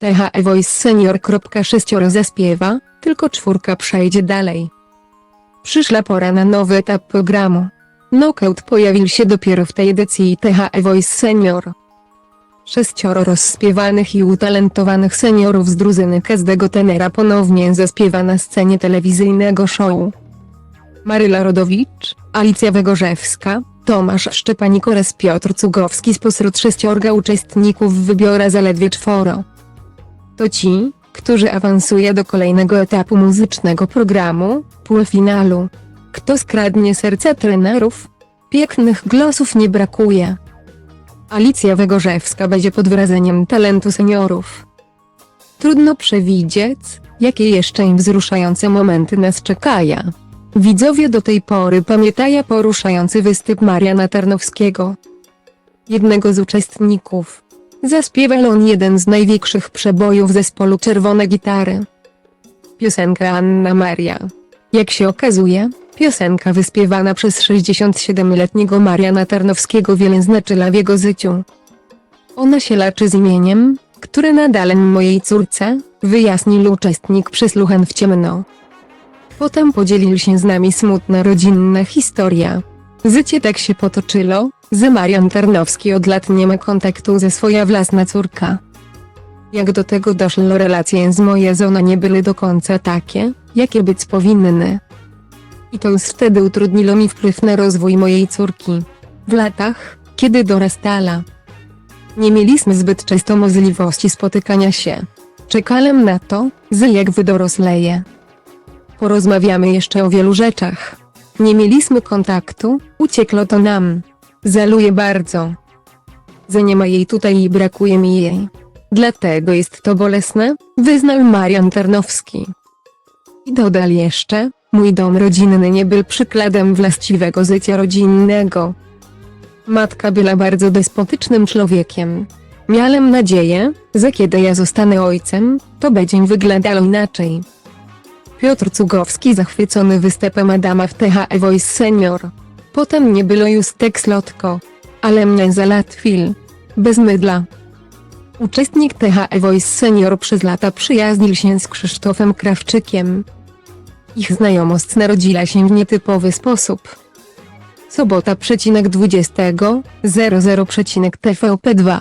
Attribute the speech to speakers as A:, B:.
A: THE Voice Senior. Sześcioro zaśpiewa, tylko czwórka przejdzie dalej. Przyszła pora na nowy etap programu. Knockout pojawił się dopiero w tej edycji THE Voice Senior. Sześcioro rozśpiewanych i utalentowanych seniorów z drużyny każdego tenera ponownie zaśpiewa na scenie telewizyjnego show. Maryla Rodowicz, Alicja Wygorzewska, Tomasz Szczepanik oraz Piotr Cugowski spośród sześciorga uczestników wybiora zaledwie czworo. To ci, którzy awansuje do kolejnego etapu muzycznego programu, półfinalu. Kto skradnie serca trenerów? Pięknych głosów nie brakuje. Alicja Wygorzewska będzie pod wrażeniem talentu seniorów. Trudno przewidzieć, jakie jeszcze im wzruszające momenty nas czekają. Widzowie do tej pory pamiętają poruszający występ Mariana Tarnowskiego. Jednego z uczestników. Zaśpiewał on jeden z największych przebojów zespołu Czerwone Gitary. Piosenka Anna Maria. Jak się okazuje, piosenka wyśpiewana przez 67-letniego Mariana Tarnowskiego wiele znaczyła w jego życiu. Ona się laczy z imieniem, które nadal mojej córce, wyjaśnił uczestnik przysłuchan w ciemno. Potem podzielił się z nami smutna rodzinna historia. Życie tak się potoczyło, że Marian Tarnowski od lat nie ma kontaktu ze swoja własna córka. Jak do tego doszło relacje z moją żoną nie były do końca takie, jakie być powinny. I to już wtedy utrudniło mi wpływ na rozwój mojej córki. W latach, kiedy dorastała. Nie mieliśmy zbyt często możliwości spotykania się. Czekałem na to, że jak wydorosleję. Porozmawiamy jeszcze o wielu rzeczach. Nie mieliśmy kontaktu, uciekło to nam. Zaluję bardzo. Że nie ma jej tutaj i brakuje mi jej. Dlatego jest to bolesne, wyznał Marian Tarnowski. I dodał jeszcze, mój dom rodzinny nie był przykładem właściwego życia rodzinnego. Matka była bardzo despotycznym człowiekiem. Miałem nadzieję, że kiedy ja zostanę ojcem, to będzie wyglądało inaczej. Piotr Cugowski zachwycony występem Adama w THE Voice Senior. Potem nie było już tak slotko. Ale mnie załatwił. Bez mydla. Uczestnik THE Voice Senior przez lata przyjaźnił się z Krzysztofem Krawczykiem. Ich znajomość narodziła się w nietypowy sposób. Sobota przecinek 20, 00 przecinek TVP2